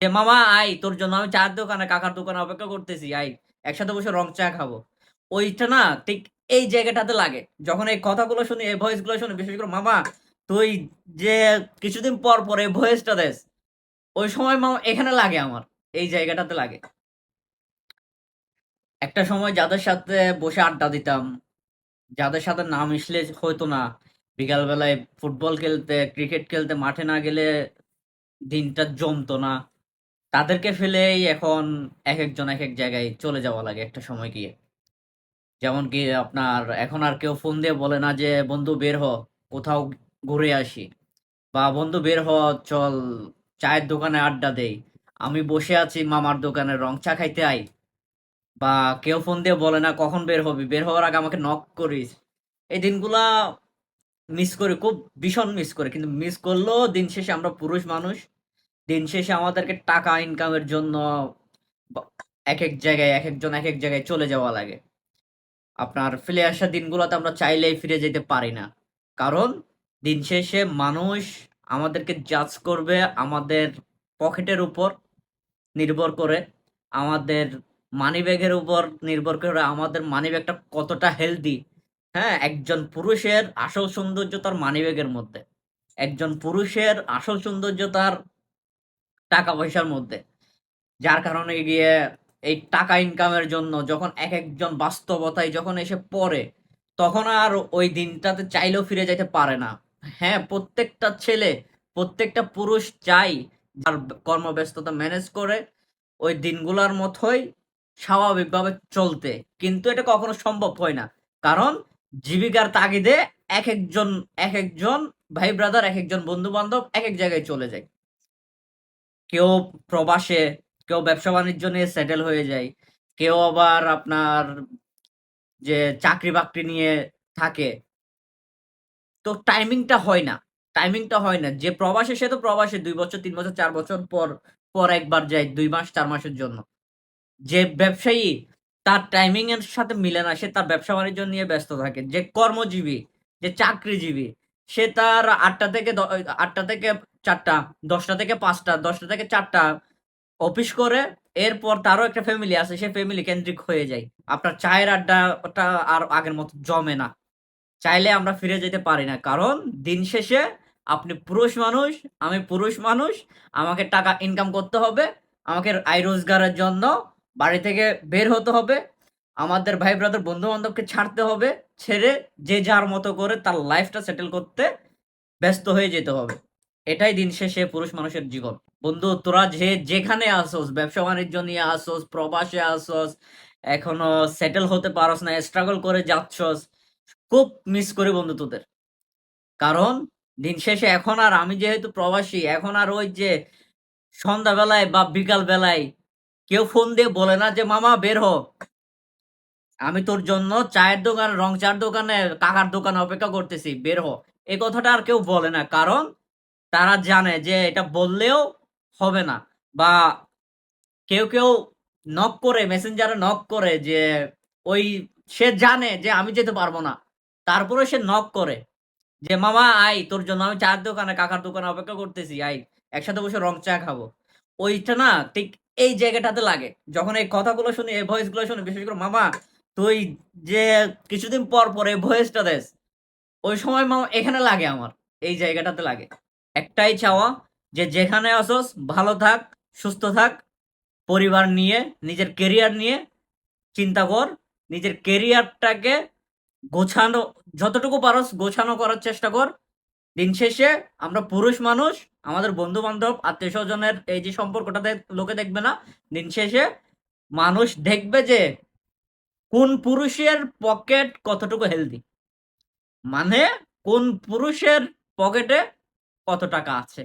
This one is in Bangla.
যে মামা আই তোর জন্য আমি চার দোকানে, কাকার দোকানে অপেক্ষা করতেছি আই একসাথে বসে রং চা খাব। ওইটা না ঠিক এই জায়গাটাতে লাগে। যখন এই কথাগুলো শুনি, এই ভয়েসগুলো শুনি, বিশেষ করে, মামা, তুই যে কিছুদিন পর পর এই ভয়েসটা দেস, ওই সময় মামা, এখানে লাগে আমার, এই জায়গাটাতে লাগে। একটা সময় যাদের সাথে বসে আড্ডা দিতাম, যাদের সাথে না মিশলে হতো না বিকাল বেলায় ফুটবল খেলতে, ক্রিকেট খেলতে মাঠে না গেলে দিনটা জমতো না। তাদেরকে ফেলেই এখন এক একজন এক এক জায়গায় চলে যাওয়া লাগে একটা সময় গিয়ে। যেমন কি আপনার এখন আর কেউ ফোন দিয়ে বলে না যে, বন্ধু, বের হ, কোথাও ঘুরে আসি। বা, বন্ধু, বের হ, চল, চায়ের দোকানে আড্ডা দেই। আমি বসে আছি মামার দোকানে, রং চা খাইতে আই। বা, কেউ ফোন দিয়ে বলে না, কখন বের হবি? বের হওয়ার আগে আমাকে নক করিস। এই দিনগুলা মিস করি, খুব ভীষণ মিস করি। কিন্তু মিস করলেও দিন শেষে আমরা পুরুষ মানুষ। দিন শেষে আমাদেরকে টাকা ইনকামের জন্য এক এক জায়গায় এক একজন এক এক জায়গায় চলে যাওয়া লাগে। আপনার ফেলে আসা দিনগুলোতে আমরা চাইলেই ফিরে যেতে পারি না। কারণ দিন শেষে মানুষ আমাদেরকে জাজ করবে আমাদের পকেটের উপর নির্ভর করে, আমাদের মানি ব্যাগের উপর নির্ভর করে আমাদের মানি ব্যাগটা কতটা হেলদি হ্যাঁ একজন পুরুষের আসল সৌন্দর্য তার মানি ব্যাগের মধ্যে। একজন পুরুষের আসল সৌন্দর্য তার টাকা পয়সার মধ্যে। যার কারণে গিয়ে এই টাকা ইনকামের জন্য যখন এক একজন বাস্তবতায় যখন এসে পড়ে, তখন আর ওই দিনটাতে চাইলেও ফিরে যেতে পারে না। হ্যাঁ প্রত্যেকটা ছেলে, প্রত্যেকটা পুরুষ চাই তার কর্মব্যস্ততা ম্যানেজ করে ওই দিনগুলোর মতোই স্বাভাবিকভাবে চলতে। কিন্তু এটা কখনো সম্ভব হয় না। কারণ জীবিকার তাগিদে এক একজন এক একজন ভাই ব্রাদার এক একজন বন্ধু বান্ধব এক এক জায়গায় চলে যায়। কেউ প্রবাসে, কেউ ব্যবসা বাণিজ্য নিয়ে সেটেল হয়ে যায়। কেউ আবার আপনার যে চাকরি বাকরি নিয়ে থাকে। তো টাইমিংটা হয় না। টাইমিংটা হয় না। যে প্রবাসে, সে তো প্রবাসে দুই বছর, তিন বছর, চার বছর পর পর একবার যায়, দুই মাস, চার মাসের জন্য। যে ব্যবসায়ী, তার টাইমিং এর সাথে মিলে না। সে তার ব্যবসা বাণিজ্য নিয়ে ব্যস্ত থাকে। যে কর্মজীবী, যে চাকরিজীবী সে তার আটটা থেকে আটটা থেকে চারটা, দশটা থেকে পাঁচটা, দশটা থেকে চারটা অফিস করে, এরপর তারও একটা ফ্যামিলি আছে, সে ফ্যামিলি কেন্দ্রিক হয়ে যায়। আপনার চায়ের আড্ডাটা আর আগের মতো জমে না। চাইলে আমরা ফিরে যেতে পারি না, কারণ দিন শেষে আপনি পুরুষ মানুষ, আমি পুরুষ মানুষ, আমাকে টাকা ইনকাম করতে হবে, আমাকে আয় রোজগারের জন্য বাড়ি থেকে বের হতে হবে আমাদের ভাই ব্রাদার বন্ধু বান্ধবকে ছাড়তে হবে, ছেড়ে যে যার মতো করে তার লাইফটা সেটেল করতে ব্যস্ত হয়ে যেতে হবে। এটাই দিন শেষে পুরুষ মানুষের জীবন। বন্ধু, তোরা যে যেখানে আসোস, ব্যবসা বাণিজ্য নিয়ে আসোস, প্রবাসে আসোস, এখনও সেটেল হতে পারস না স্ট্রাগল করে যাচ্ছস, খুব মিস করি বন্ধু তোদের। কারণ দিন শেষে এখন আর আমি যেহেতু প্রবাসী, এখন আর ওই যে সন্ধ্যাবেলায় বা বিকাল বেলায় কেউ ফোন দিয়ে বলে না যে, মামা, বের হ। আমি তোর জন্য চায়ের দোকান, রং চার দোকানে, কাকার দোকানে অপেক্ষা করতেছি, বের হ। এই কথাটা আর কেউ বলে না, কারণ তারা জানে যে এটা বললেও হবে না। বা কেউ কেউ নক করে মেসেঞ্জারে নক করে যে ওই, সে জানে যে আমি যেতে পারব না। তারপরে সে নক করে যে, মামা, আই, তোর জন্য আমি চায়ের দোকানে, কাকার দোকানে অপেক্ষা করতেছি, আই, একসাথে বসে রং চা খাব। ওইটা না, ঠিক এই জায়গাটাতে লাগে। যখন এই কথাগুলো শুনি, এই ভয়েসগুলো শুনি, বিশেষ করে, মামা তুই যে কিছুদিন পর পরে ভয়েসটা দেস, ওই সময় মামা এখানে লাগে আমার, এই জায়গাটাতে লাগে। একটাই চাওয়া যে যেখানে আসোস, ভালো থাক, সুস্থ থাক, পরিবার নিয়ে, নিজের কেরিয়ার নিয়ে, চিন্তা কর, নিজের কেরিয়ারটাকে গোছানো, যতটুকু পারস গোছানো করার চেষ্টা কর। দিন শেষে আমরা পুরুষ মানুষ, আমাদের বন্ধু বান্ধব আত্মীয় স্বজনের এই যে সম্পর্কটা লোকে দেখবে না, দিন শেষে মানুষ দেখবে যে কোন পুরুষের পকেট কতটুকু হেলদি মানে কোন পুরুষের পকেটে কত টাকা আছে?